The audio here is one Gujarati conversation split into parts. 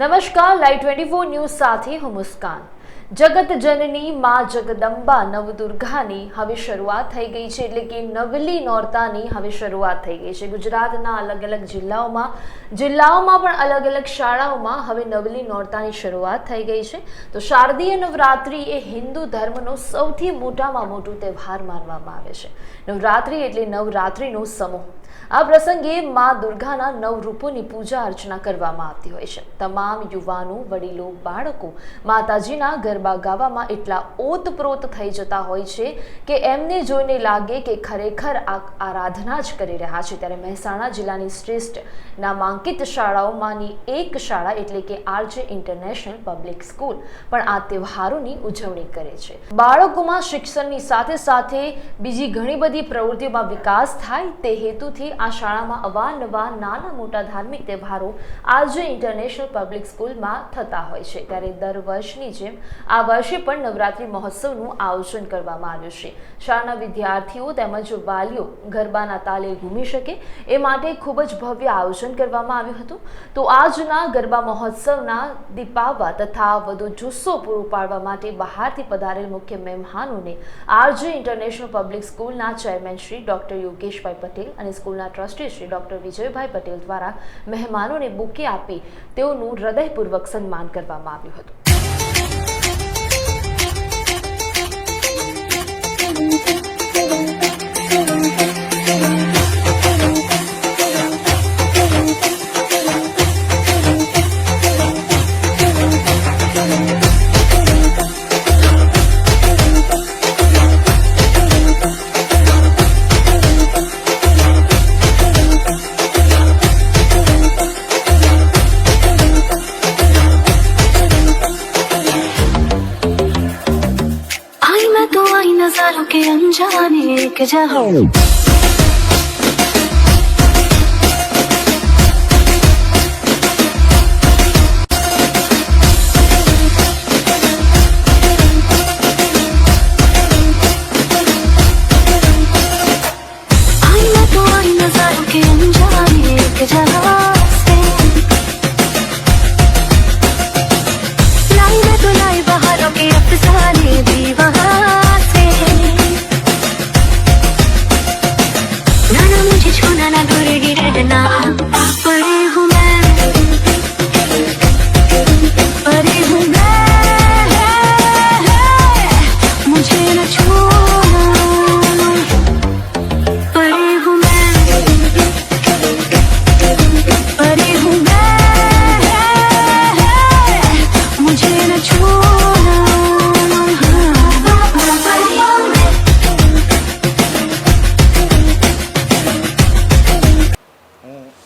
નમસ્કાર, લાઈવ ટ્વેન્ટી ફોર ન્યૂઝ સાથે હું મુસ્કાન. જગત જનની મા જગદંબા નવદુર્ગાની હવે શરૂઆત થઈ ગઈ છે એટલે કે નવલી નોરતાની હવે શરૂઆત થઈ ગઈ છે. ગુજરાતના અલગ અલગ જિલ્લાઓમાં જિલ્લાઓમાં પણ અલગ અલગ શાળાઓમાં હવે નવલી નોરતાની શરૂઆત થઈ ગઈ છે. તો શારદીય નવરાત્રિ એ હિન્દુ ધર્મનો સૌથી મોટામાં મોટું તહેવાર માનવામાં આવે છે. નવરાત્રિ એટલે નવરાત્રિનો સમૂહ. આ પ્રસંગે મા દુર્ગાના નવ રૂપોની પૂજા અર્ચના કરવામાં આવતી હોય છે. તમામ યુવાનો, વડીલો, બાળકો માતાજીના ગરબા ગાવામાં એટલા ઓતપ્રોત થઈ જતા હોય છે કે એમને જોઈને લાગે કે ખરેખર આ આરાધના જ કરી રહ્યા છે. ત્યારે મહેસાણા જિલ્લાની શ્રેષ્ઠ નામાંકિત શાળાઓમાંની એક શાળા એટલે કે આરજે ઇન્ટરનેશનલ પબ્લિક સ્કૂલ પણ આ તહેવારોની ઉજવણી કરે છે. બાળકોમાં શિક્ષણની સાથે સાથે બીજી ઘણી બધી પ્રવૃત્તિઓમાં વિકાસ થાય તે હેતુથી આ શાળામાં અવારનવાર નાના મોટા ધાર્મિક તહેવારો આજે ઇન્ટરનેશનલ પબ્લિક સ્કૂલમાં થતા હોય છે. ત્યારે દર વર્ષની જેમ આ વર્ષે પણ નવરાત્રિ મહોત્સવનું આયોજન કરવામાં આવ્યું છે. શાળાના વિદ્યાર્થીઓ તેમજ વાલીઓ ગરબાના તાલે ઘૂમી શકે એ માટે ખૂબ જ ભવ્ય આયોજન કરવામાં આવ્યું હતું. તો આજના ગરબા મહોત્સવના દીપાવવા તથા વધુ જુસ્સો પૂરો પાડવા માટે બહારથી પધારેલ મુખ્ય મહેમાનોને આરજે ઇન્ટરનેશનલ પબ્લિક સ્કૂલના ચેરમેન શ્રી ડોક્ટર યોગેશભાઈ પટેલ અને સ્કૂલના ટ્રસ્ટી શ્રી ડોક્ટર વિજયભાઈ પટેલ દ્વારા મહેમાનોને બુકે આપી તેઓનું હૃદયપૂર્વક સન્માન કરવામાં આવ્યું હતું. জানে কে জানো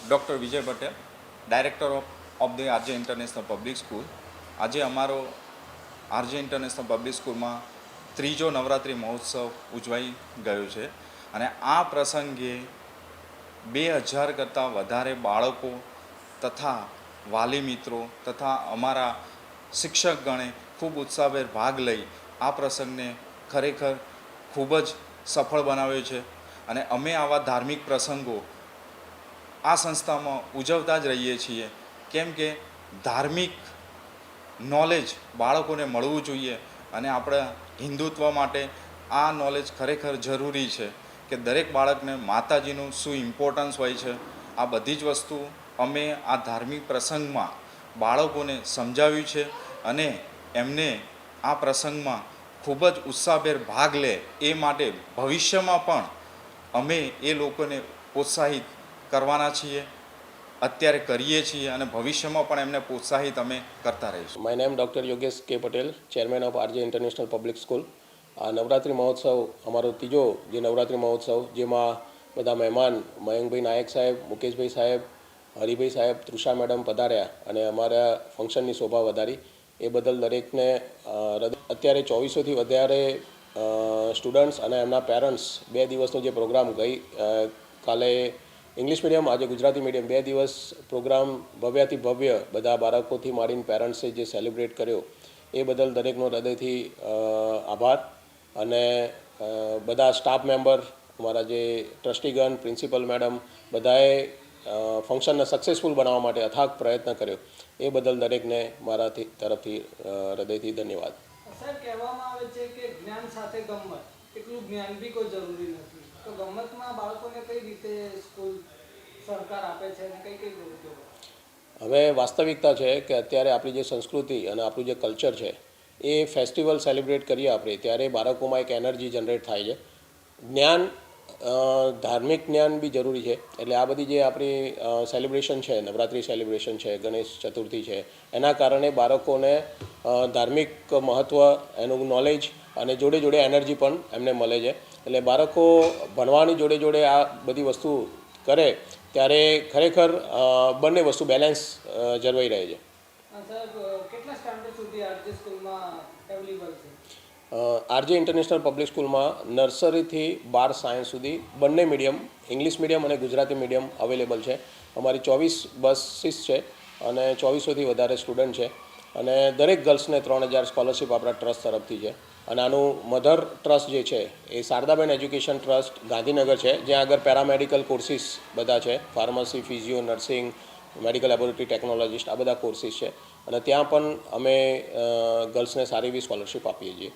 doctor Vijay Patel, director of of the RJ international public school. આજે અમારો આરજે ઇન્ટરનેશનલ પબ્લિક સ્કૂલમાં ત્રીજો નવરાત્રિ મહોત્સવ ઉજવાઈ ગયો છે અને આ પ્રસંગે બે હજાર કરતાં વધારે બાળકો તથા વાલી મિત્રો તથા અમારા શિક્ષકગણે ખૂબ ઉત્સાહભેર ભાગ લઈ આ પ્રસંગને ખરેખર ખૂબ જ સફળ બનાવ્યો છે. અને અમે આવા ધાર્મિક પ્રસંગો આ સંસ્થામાં ઉજવતા જ રહીએ છીએ. કેમ કે ધાર્મિક નોલેજ બાળકોને મળવું જોઈએ અને આપણા હિન્દુત્વ માટે આ નોલેજ ખરેખર જરૂરી છે કે દરેક બાળકને માતાજીનું શું ઇમ્પોર્ટન્સ હોય છે. આ બધી જ વસ્તુ અમે આ ધાર્મિક પ્રસંગમાં બાળકોને સમજાવ્યું છે અને એમને આ પ્રસંગમાં ખૂબ જ ઉત્સાહભેર ભાગ લે એ માટે ભવિષ્યમાં પણ અમે એ લોકોને પ્રોત્સાહિત કરવાના છીએ, અત્યારે કરીએ છીએ અને ભવિષ્યમાં પણ એમને પ્રોત્સાહિત અમે કરતા રહીશું. My name doctor Yogesh K Patel, chairman of RJ international public school. આ નવરાત્રિ મહોત્સવ, અમારો ત્રીજો જે નવરાત્રિ મહોત્સવ, જેમાં બધા મહેમાન મયંકભાઈ નાયક સાહેબ, મુકેશભાઈ સાહેબ, હરિભાઈ સાહેબ, તૃષા મેડમ પધાર્યા અને અમારા ફંક્શનની શોભા વધારી. એ બદલ દરેકને અત્યારે ચોવીસોથી વધારે સ્ટુડન્ટ્સ અને એમના પેરેન્ટ્સ બે દિવસનો જે પ્રોગ્રામ ગઈ કાલે ઇંગ્લિશ મીડિયમ આજે ગુજરાતી મીડિયમ બે દિવસ પ્રોગ્રામ ભવ્યાથી ભવ્ય બધા બાળકોથી માંડીને પેરેન્ટ્સે જે સેલિબ્રેટ કર્યો, એ બદલ દરેકનો હૃદયથી આભાર. અને બધા સ્ટાફ મેમ્બર અમારા જે ટ્રસ્ટીગણ પ્રિન્સિપલ મેડમ બધાએ ફંક્શનને સક્સેસફુલ બનાવવા માટે અથાગ પ્રયત્ન કર્યો. એ બદલ દરેકને મારાથી, તરફથી હૃદયથી ધન્યવાદ. સર, કહેવામાં આવે છે કે જ્ઞાન સાથે ગમત એટલું જ્ઞાન બી કોઈ જરૂરી નથી. હવે વાસ્તવિકતા છે કે અત્યારે આપણી જે સંસ્કૃતિ અને આપણું જે કલ્ચર છે, એ ફેસ્ટિવલ સેલિબ્રેટ કરીએ આપણે, ત્યારે બાળકોમાં એક એનર્જી જનરેટ થાય છે. જ્ઞાન ધાર્મિક જ્ઞાન બી જરૂરી છે. એટલે આ બધી જે આપણી સેલિબ્રેશન છે, નવરાત્રિ સેલિબ્રેશન છે, ગણેશ ચતુર્થી છે, એના કારણે બાળકોને ધાર્મિક મહત્ત્વ એનું નોલેજ અને જોડે જોડે એનર્જી પણ એમને મળે છે. એટલે બાળકો ભણવાની જોડે જોડે આ બધી વસ્તુ કરે ત્યારે ખરેખર બંને વસ્તુ બેલેન્સ જળવાઈ રહે છે. આરજે ઇન્ટરનેશનલ પબ્લિક સ્કૂલમાં નર્સરીથી બાર સાયન્સ સુધી બંને મીડિયમ ઇંગ્લિશ મીડિયમ અને ગુજરાતી મીડિયમ અવેલેબલ છે. અમારી ચોવીસ બસીસ છે અને ચોવીસોથી વધારે સ્ટુડન્ટ છે. અને દરેક ગર્લ્સને ત્રણ હજાર સ્કોલરશિપ આપણા ટ્રસ્ટ તરફથી છે. અને આનું મધર ટ્રસ્ટ જે છે, એ શારદાબેન એજ્યુકેશન ટ્રસ્ટ ગાંધીનગર છે, જ્યાં આગળ પેરામેડિકલ કોર્સિસ બધા છે, pharmacy, physio, nursing, medical laboratory technologist, આ બધા કોર્સિસ છે. અને ત્યાં પણ અમે ગર્લ્સને સારી એવી સ્કોલરશિપ આપીએ છીએ.